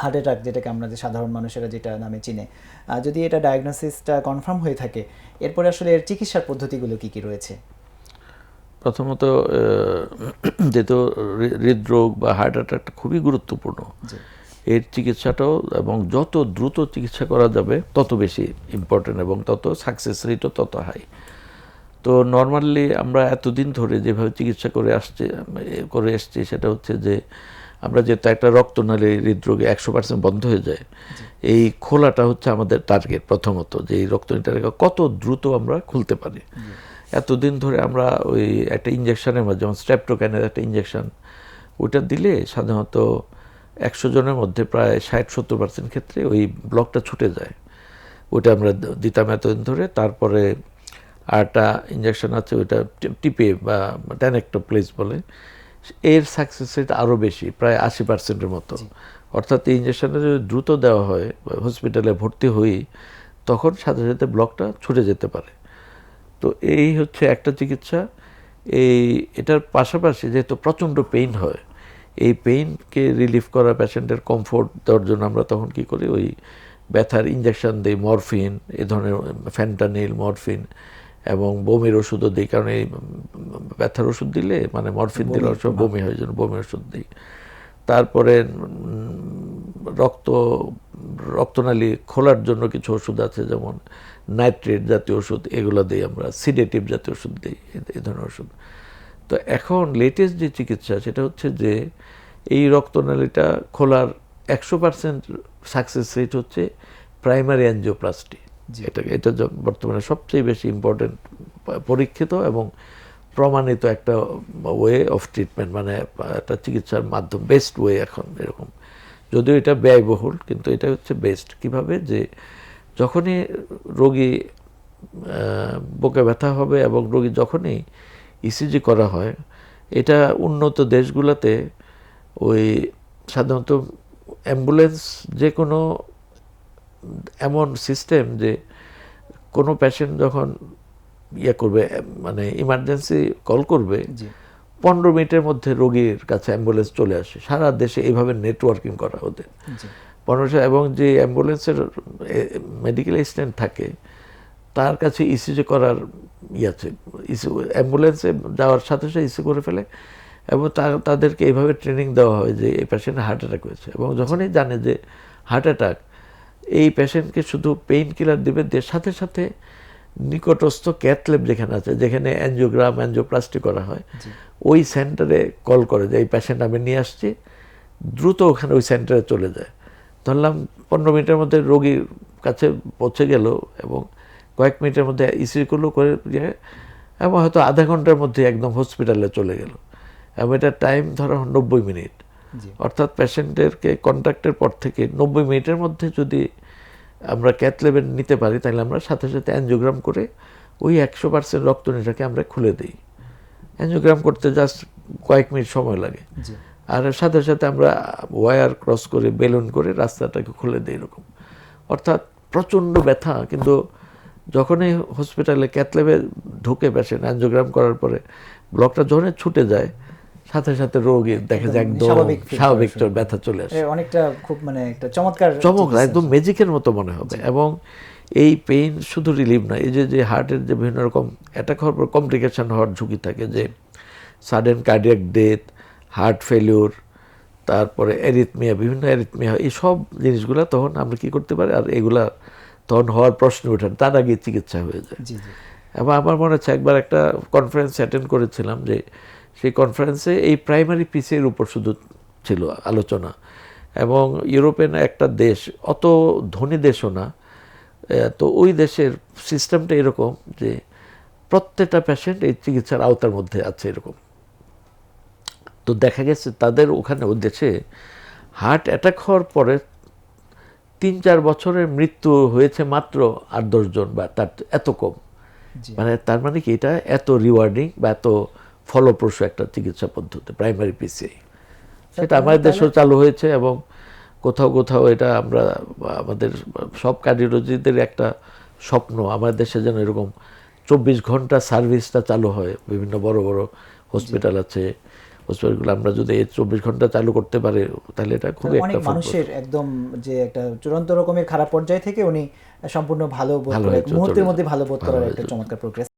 Heart attack যেটাকে আমরা যে সাধারণ মানুষেরা যেটা নামে চিনে যদি এটা ডায়াগনোসিসটা কনফার্ম হয়ে থাকে এরপরে আসলে এর চিকিৎসার পদ্ধতিগুলো কি কি রয়েছে? প্রথমত যেহেতু হৃদরোগ বা হার্ট অ্যাটাকটা খুবই গুরুত্বপূর্ণ। এর চিকিৎসাটাও এবং যত দ্রুত চিকিৎসা করা যাবে তত বেশি ইম্পর্টেন্ট এবং তত সাকসেস রেটও তত হাই তো নর্মালি আমরা এতদিন ধরে যেভাবে চিকিৎসা করে আসছে করে এসছি সেটা হচ্ছে যে আমরা যেহেতু একটা রক্তনালী হৃদরোগে একশো পার্সেন্ট বন্ধ হয়ে যায়, এই খোলাটা হচ্ছে আমাদের টার্গেট প্রথমত, যে এই রক্তনালীটাকে কত দ্রুত আমরা খুলতে পারি। এতদিন ধরে আমরা ওই একটা ইঞ্জেকশনের মধ্যে যেমন স্ট্রেপ্টোক্যানের একটা ইঞ্জেকশন ওইটা দিলে সাধারণত একশো জনের মধ্যে প্রায় ষাট সত্তর পার্সেন্ট ক্ষেত্রে ওই ব্লকটা ছুটে যায়। ওইটা আমরা দিতাম এতদিন ধরে, তারপরে আরটা ইঞ্জেকশন আছে, ওইটা টিপে বা ট্যানেক্টো প্লেস বলে এর সাকসেস রেট আরও বেশি প্রায় আশি পার্সেন্টের মতো। অর্থাৎ এই ইঞ্জেকশনটা যদি দ্রুত দেওয়া হয় হসপিটালে ভর্তি হই তখন সাথে সাথে ব্লকটা ছুটে যেতে পারে। তো এই হচ্ছে একটা চিকিৎসা। এই এটার পাশাপাশি যেহেতু প্রচণ্ড পেইন হয় এই পেইনকে রিলিফ করা পেশেন্টের কমফোর্ট দেওয়ার জন্য আমরা তখন কি করি? ওই ব্যথার ইঞ্জেকশন দিই মরফিন এ ধরনের ফ্যান্টানিল মরফিন এবং বমির ওষুধও দিই কারণ এই ব্যথার ওষুধ দিলে মানে মরফিন দিলে অবশ্য বমি হয় জন্য বমির ওষুধ দিই। তারপরে রক্ত রক্তনালী খোলার জন্য কিছু ওষুধ আছে যেমন নাইট্রেট জাতীয় ওষুধ এগুলো দিই আমরা সিডেটিভ জাতীয় ওষুধ দিই এ- এই ধরনের ওষুধ। তো এখন লেটেস্ট যে চিকিৎসা সেটা হচ্ছে যে এই রক্তনালীটা খোলার একশো পার্সেন্ট সাকসেস রেট হচ্ছে প্রাইমারি অ্যাঞ্জিওপ্লাস্টি এটা এটা বর্তমানে সবচেয়ে বেশি ইম্পর্টেন্ট পরীক্ষিত এবং প্রমাণিত একটা ওয়ে অফ ট্রিটমেন্ট মানে একটা চিকিৎসার মাধ্যম বেস্ট ওয়ে এখন এরকম। যদিও এটা ব্যয়বহুল, কিন্তু এটা হচ্ছে বেস্ট কীভাবে? যে যখনই রোগী বুকে ব্যথা হবে এবং রোগী যখনই ইসিজি করা হয়, এটা উন্নত দেশগুলোতে ওই সাধারণত অ্যাম্বুলেন্স যে কোনো এমন সিস্টেম যে কোনো পেশেন্ট যখন ইয়ে করবে মানে ইমার্জেন্সি কল করবে পনেরো মিনিটের মধ্যে রোগীর কাছে অ্যাম্বুলেন্স চলে আসে। সারা দেশে এইভাবে নেটওয়ার্কিং করা জি। পনেরোশো এবং যে অ্যাম্বুলেন্সের মেডিকেল অ্যাসিস্ট্যান্ট থাকে তার কাছে ইসিজি করার ইয়ে আছে। ইসি অ্যাম্বুলেন্সে যাওয়ার সাথে সাথে ইসি করে ফেলে এবং তা- তাদেরকে এইভাবে ট্রেনিং দেওয়া হয় যে এই পেশেন্ট হার্ট অ্যাটাক হয়েছে। এবং যখনই জানে যে হার্ট অ্যাটাক এই পেশেন্টকে শুধু পেইন কিলার দিবে সাথে সাথে নিকটস্থ ক্যাথলেব যেখানে আছে যেখানে অ্যাঞ্জিওগ্রাম অ্যাঞ্জিওপ্লাস্টি করা হয় ওই সেন্টারে কল করে যে এই পেশেন্ট আমি নিয়ে আসছি। দ্রুত ওখানে ওই সেন্টারে চলে যায়। ধরলাম পনেরো মিনিটের মধ্যে রোগীর কাছে পৌঁছে গেল এবং কয়েক মিনিটের মধ্যে ইসি করল করে দিয়ে এবং হয়তো আধা ঘণ্টার মধ্যে একদম হসপিটালে চলে গেল। এবং এটা টাইম ধরো নব্বই মিনিট। অর্থাৎ কন্ট্যাক্টের পর থেকে নব্বই মিনিটের মধ্যে যদি আমরা ক্যাথ লেভেল নিতে পারি তাহলে আমরা সাথে সাথে অ্যানজিওগ্রাম করে ওই একশো পার্সেন্ট রক্তনীটাকে আমরা খুলে দিই। অ্যানজিওগ্রাম করতে জাস্ট কয়েক মিনিট সময় লাগে। আর সাথে সাথে আমরা ওয়্যার ক্রস করে বেলুন করে রাস্তাটাকে খুলে দিই এরকম। অর্থাৎ প্রচণ্ড ব্যথা কিন্তু যখনই হসপিটালে ক্যাথলেবে ঢুকে পেশেন্ট অ্যানজিওগ্রাম করার পরে ব্লকটা যখনই ছুটে যায় সাথে সাথে রোগী দেখে যে একদম স্বাভাবিক করে ব্যথা চলে আসে। অনেকটা খুব মানে একটা চমৎকার চমক। একদম ম্যাজিকের মতো মনে হবে। এবং এই পেইন শুধু রিলিভ না এই যে যে হার্টের যে বিভিন্ন রকম অ্যাটাক হওয়ার পর কমপ্লিকেশন হওয়ার ঝুঁকি থাকে যে sudden cardiac death heart failure তারপরে অ্যারিথমিয়া বিভিন্ন অ্যারিথমিয়া এই সব জিনিসগুলো তখন আমরা কি করতে পারি? আর এগুলা তখন হওয়ার প্রশ্ন ওঠে তার আগে চিকিৎসা হয়ে যায়। এবং আমার মনে হচ্ছে একবার একটা কনফারেন্স অ্যাটেন্ড করেছিলাম যে সেই কনফারেন্সে এই প্রাইমারি পিসের উপর শুধু ছিল আলোচনা। এবং ইউরোপিয়ান একটা দেশ অত ধনী দেশও না। তো ওই দেশের সিস্টেমটা এরকম যে প্রত্যেকটা পেশেন্ট এই চিকিৎসার আওতার মধ্যে আছে এরকম। তো দেখা গেছে তাদের ওখানে ওই দেশে হার্ট অ্যাটাক হওয়ার পরে তিন চার বছরের মৃত্যু হয়েছে মাত্র আট দশজন বা তার এত কম। মানে তার মানে কি এটা এত রিওয়ার্ডিং বা এত ফলপ্রসূ একটা চিকিৎসা পদ্ধতি প্রাইমারি পিসিআই সেটা আমাদের দেশেও চালু হয়েছে এবং কোথাও কোথাও এটা আমরা আমাদের সব কার্ডিওলজিদের একটা স্বপ্ন। আমাদের দেশে যেন এরকম চব্বিশ ঘণ্টা সার্ভিসটা চালু হয়। বিভিন্ন বড় বড় হসপিটাল আছে। হসপিটালগুলো আমরা যদি এই চব্বিশ ঘণ্টা চালু করতে পারি তাহলে এটা খুবই অনেক একটা মানুষের একদম যে একটা চূড়ান্ত রকমের খারাপ পর্যায় থেকে উনি সম্পূর্ণ ভালো বোধ ভালো করে মুহূর্তের মধ্যে ভালো বোধ করার একটা চমৎকার প্রোগ্রেস